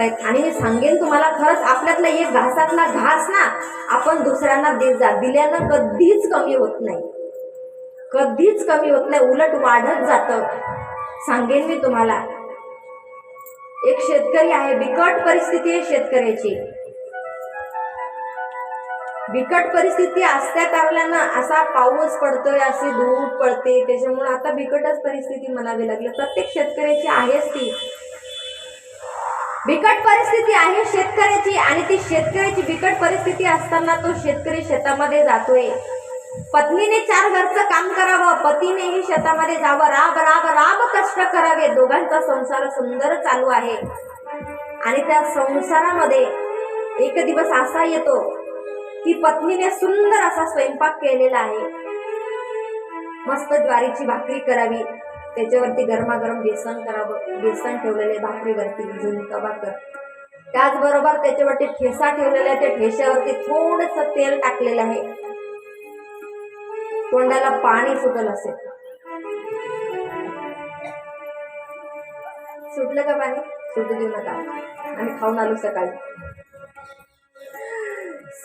आणि मी सांगेन तुम्हाला खरंच आपल्यातला एक घासातला घास ना आपण दुसऱ्यांना देत जा. दिल्यानं कधीच कमी होत नाही. कधीच कमी होत नाही. उलट वाढत जातं. सांगेन मी तुम्हाला. एक शेतकरी आहे. बिकट परिस्थिती आहे शेतकऱ्याची. बिकट परिस्थिती असल्या कारणानं असा पाऊस पडतोय अशी धूप पडते. त्याच्यामुळे आता बिकटच परिस्थिती म्हणावी लागली. प्रत्येक शेतकऱ्याची आहेच ती. बिकट परिस्थिती आहे शेतकऱ्याची आणि ती शेतकऱ्याची बिकट परिस्थिती असताना तो शेतकरी शेतामध्ये जातोय. पत्नीने चार घरचं काम करावं पतीनेही शेतामध्ये जावं. राब राब राब कष्ट करावे. दोघांचा संसार सुंदर चालू आहे. आणि त्या संसारामध्ये एक दिवस असा येतो की पत्नीने सुंदर असा स्वयंपाक केलेला आहे. मस्त ज्वारीची भाकरी करावी. त्याच्यावरती गरमागरम बेसन करावं बेसन ठेवलेले भाकरीवरती झुणका कर. त्याचबरोबर त्याच्यावरती ठेसा ठेवलेला आहे त्या ठेश्यावरती थोडस तेल टाकलेलं आहे. तोंडाला पाणी सुटल असेल. सुटलं का पाणी? सुटू देऊ नका. आणि खाऊन आलो सकाळी.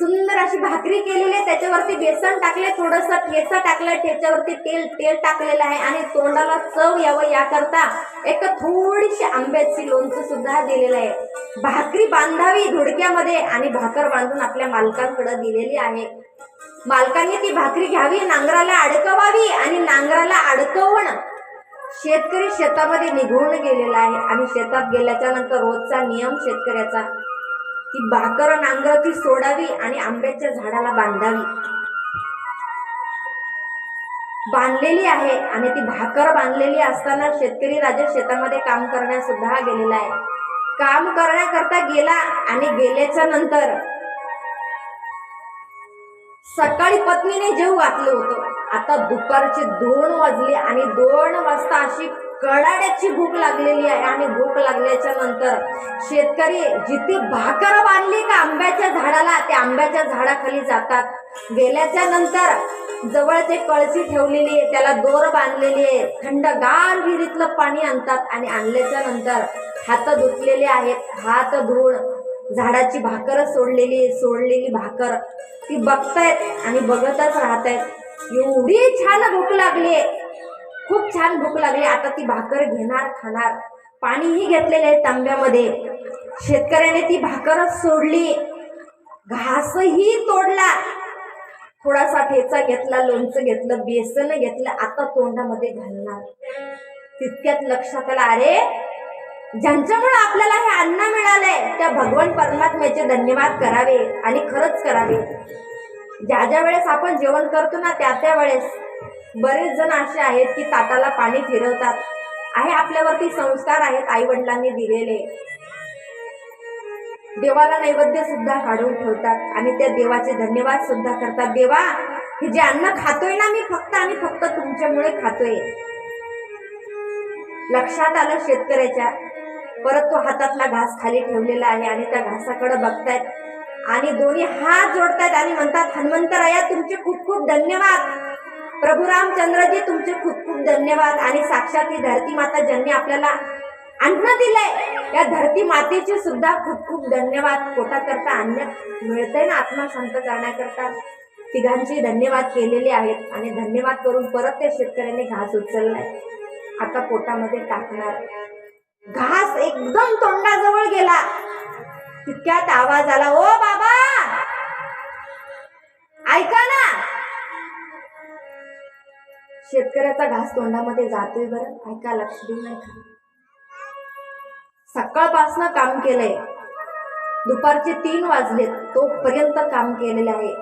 सुंदर अशी भाकरी केलेली आहे. त्याच्यावरती बेसन टाकले थोडंसं ठेचा टाकलं त्याच्यावरती तेल तेल टाकलेलं आहे आणि तोंडाला चव यावं याकरता एक थोडीशी आंब्याची लोणचं सुद्धा दिलेलं आहे. भाकरी बांधावी धुडक्यामध्ये आणि भाकर बांधून आपल्या मालकांकडे दिलेली आहे. मालकांनी ती भाकरी घ्यावी नांगराला अडकवावी आणि नांगराला अडकवणं शेतकरी शेतामध्ये निघून गेलेला आहे. आणि शेतात गेल्याच्यानंतर रोजचा नियम शेतकऱ्याचा ती भाकर नांगर ती सोडावी आणि आंब्याच्या झाडाला बांधावी. बांधलेली आहे आणि ती भाकर बांधलेली असताना शेतकरी राजा शेतामध्ये काम करण्यास सुद्धा गेलेला आहे. काम करण्याकरता गेला आणि गेल्याच्यानंतर सकाळी पत्नीने जेव घातलं होतं. आता दुपारचे दोन वाजले आणि दोन वाजता अशी कडाड्याची भूक लागलेली आहे आणि भूक लागल्याच्या नंतर शेतकरी जिथे भाकर बांधली का आंब्याच्या झाडाला त्या आंब्याच्या झाडाखाली जातात. गेल्याच्यानंतर जवळ ते कळशी ठेवलेली आहे त्याला दोर बांधलेली आहे. थंडगार विहिरीतलं पाणी आणतात आणि आणल्याच्या नंतर हात धुतलेले आहेत. हात धुवून झाडाची भाकर सोडलेली सोडलेली भाकर. ती बघतायत आणि बघतच राहतायत. एवढी छान भूक लागली आहे. खूप छान भूक लागली. आता ती भाकर घेणार खाणार. पाणीही घेतलेलं आहे तांब्यामध्ये. शेतकऱ्याने ती भाकरच सोडली. घासही तोडला. थोडासा ठेचा घेतला लोणचं घेतलं बेसन घेतलं आता तोंडामध्ये घालणार. तितक्यात लक्षात आलं अरे ज्यांच्यामुळे आपल्याला हे अन्न मिळालंय त्या भगवान परमात्म्याचे धन्यवाद करावे आणि खरंच करावे. ज्या ज्या वेळेस आपण जेवण करतो ना त्या त्या वेळेस बरेच जण असे आहेत की ताटाला पाणी फिरवतात. आहे आपल्यावरती संस्कार आहेत आई वडिलांनी दिलेले. देवाला नैवेद्य सुद्धा काढून ठेवतात आणि त्या देवाचे धन्यवाद सुद्धा करतात. देवा हे जे अन्न खातोय ना मी फक्त आणि फक्त तुमच्यामुळे खातोय. लक्षात आलं शेतकऱ्याच्या. परत तो हातातला घास खाली ठेवलेला आहे आणि त्या घासाकडे बघतायत. आणि दोन्ही हात जोडतायत आणि म्हणतात हनुमंतराया तुमचे खूप खूप धन्यवाद. प्रभू रामचंद्रजी तुमचे खूप खूप धन्यवाद आणि साक्षात ही धरती माता ज्यांनी आपल्याला अन्न दिलंय या धरती मातेचे सुद्धा खूप खूप धन्यवाद. पोटाकरता अन्न मिळतंय ना आत्मा शांत करण्याकरता. तिघांचे धन्यवाद केलेले आहेत आणि धन्यवाद करून परत त्या शेतकऱ्याने घास उचललाय. आता पोटामध्ये टाकणार. घास एकदम तोंडाजवळ गेला. तितक्यात आवाज आला ओ बाबा! ऐका ना! शेतकऱ्याचा घास तोंडामध्ये जातोय बरं. ऐका लक्ष देऊ नका सकाळपासनं काम केलंय. दुपारचे तीन वाजले तोपर्यंत काम केलेलं आहे.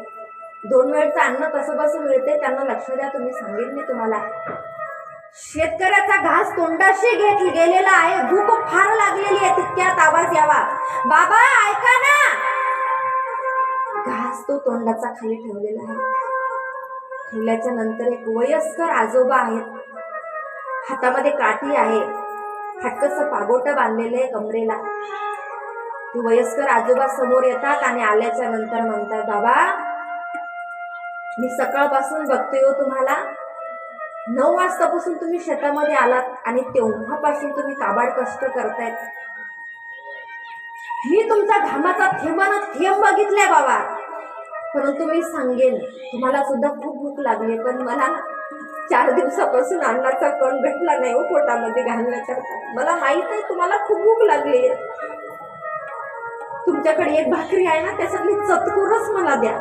दोन वेळचं अन्न कसं कसं मिळते त्यांना लक्ष द्या तुम्ही सांगेन मी तुम्हाला. शेतकऱ्याचा घास तोंडाशी घेत गेलेला आहे. भूक फार लागलेली आहे तितक्यात आवाज यावा. बाबा ऐका ना. घास तो तोंडाचा खाली ठेवलेला आहे. ठेवल्याच्या नंतर एक वयस्कर आजोबा आहेत. हातामध्ये काठी आहे. हटकस पागोट बांधलेलं आहे कमरेला. ते वयस्कर आजोबा समोर येतात आणि आल्याच्यानंतर म्हणतात बाबा मी सकाळपासून बघतोय हो तुम्हाला. नऊ वाजतापासून तुम्ही शेतामध्ये आलात आणि तेव्हापासून तुम्ही काबाड कष्ट करतायत. मी तुमचा घामाचा थेंबानं थेंब बघितलाय बाबा. परंतु मी सांगेन तुम्हाला सुद्धा खूप भूक लागली पण मला चार दिवसापासून अन्नाचा कण भेटला नाही हो पोटामध्ये घालण्याकरता मला माहीत आहे तुम्हाला खूप भूक लागली आहे. तुमच्याकडे एक भाकरी आहे ना त्यासाठी चतकुरच मला द्या.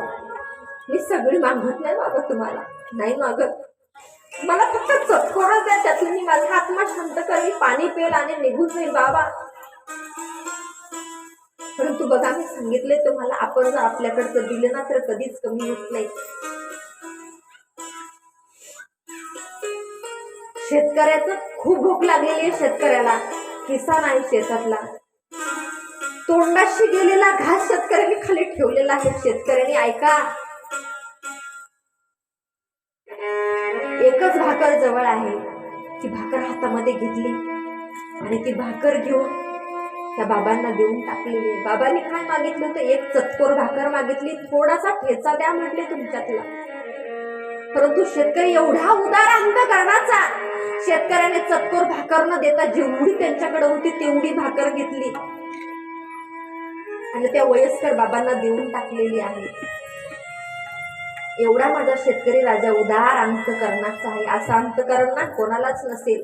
मी सगळी मागत नाही बाबा तुम्हाला. नाही मागत. मला फक्त चतकोरच द्या त्यातून मी माझा आत्मा शांत करेल पाणी पेल आणि निघून जाईल बाबा परंतु बघा मी सांगितले तुम्हाला आपण जर आपल्याकडचं दिलं ना तर कधीच कमी होत नाही. शेतकऱ्याचं खूप भूक लागलेली आहे शेतकऱ्याला. किसान आहे शेतातला. तोंडाशी गेलेला घास शेतकऱ्याने खाली ठेवलेला आहे. शेतकऱ्याने ऐका. एकच भाकर जवळ आहे. ती भाकर हातामध्ये घेतली आणि ती भाकर घेऊन त्या बाबांना देऊन टाकलेली आहे. बाबांनी काय मागितलं होतं? एक चतकोर भाकर मागितली. थोडासा ठेचा द्या म्हटले तुमच्यातला. परंतु शेतकरी एवढा उदार अंतकरणाचा शेतकऱ्याने चतकोर भाकर न देता जेवढी त्यांच्याकडे होती तेवढी भाकर घेतली. आणि त्या वयस्कर बाबांना देऊन टाकलेली आहे. एवढा माझा शेतकरी राजा उदार अंतकरणाचा आहे. असं अंतकरण ना कोणालाच नसेल.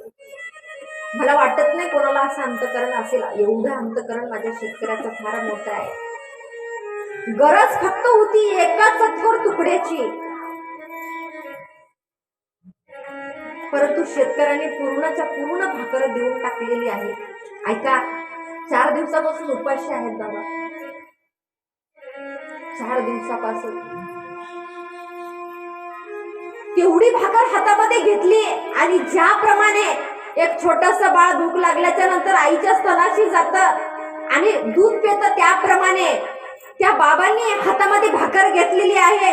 मला वाटत नाही कोणाला असं अंतकरण असेल. एवढं अंतकरण माझ्या शेतकऱ्याचं फार मोठं आहे. गरज फक्त होती एका चतकोर तुकड्याची. परंतु शेतकऱ्याने पूर्णच्या पूर्ण भाकर देऊन टाकलेली आहे. ऐका चार दिवसापासून उपाशी आहेत बाबा. चार दिवसापासून. तेवढी भाकर हातामध्ये घेतली आणि ज्याप्रमाणे एक छोटस बाळ भूक लागल्याच्या नंतर आईच्या स्तनाशी जात आणि दूध पेत त्याप्रमाणे त्या बाबांनी हातामध्ये भाकर घेतलेली आहे.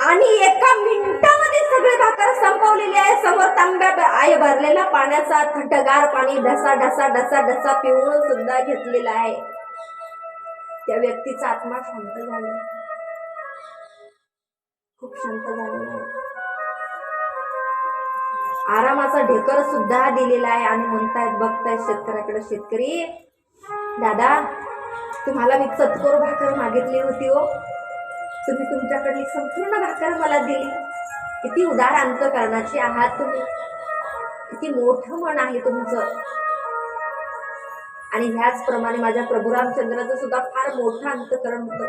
आणि एका मिनिटामध्ये सगळे भाकर संपवलेली आहे. समोर तांब्या आहे भरलेला पाण्याचा थंडगार पाणी ढसा ढसा ढसा ढसा पिऊन सुद्धा घेतलेला आहे. त्या व्यक्तीचा आत्मा शांत झाला. खूप शांत झालेला आहे. आरामाचा ढेकर सुद्धा दिलेला आहे. आणि म्हणतायत बघतायत शेतकऱ्याकडे शेतकरी. दादा तुम्हाला मी चतकोर भाकर मागितली होती हो. तुम्ही तुमच्याकडली संपूर्ण भाकर मला दिली. किती उदार अंतकरणाची आहात तुम्ही. किती मोठं मन आहे तुमचं. आणि ह्याचप्रमाणे माझ्या प्रभू रामचंद्राचं सुद्धा फार मोठं अंतकरण होतं.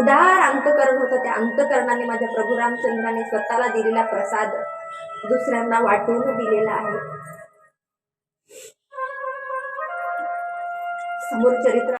उदार अंतकरण होतं त्या अंतकरणाने माझ्या प्रभू रामचंद्राने स्वतःला दिलेला प्रसाद. दुसऱ्यांना वाटून दिलेला आहे. समोर चरित्र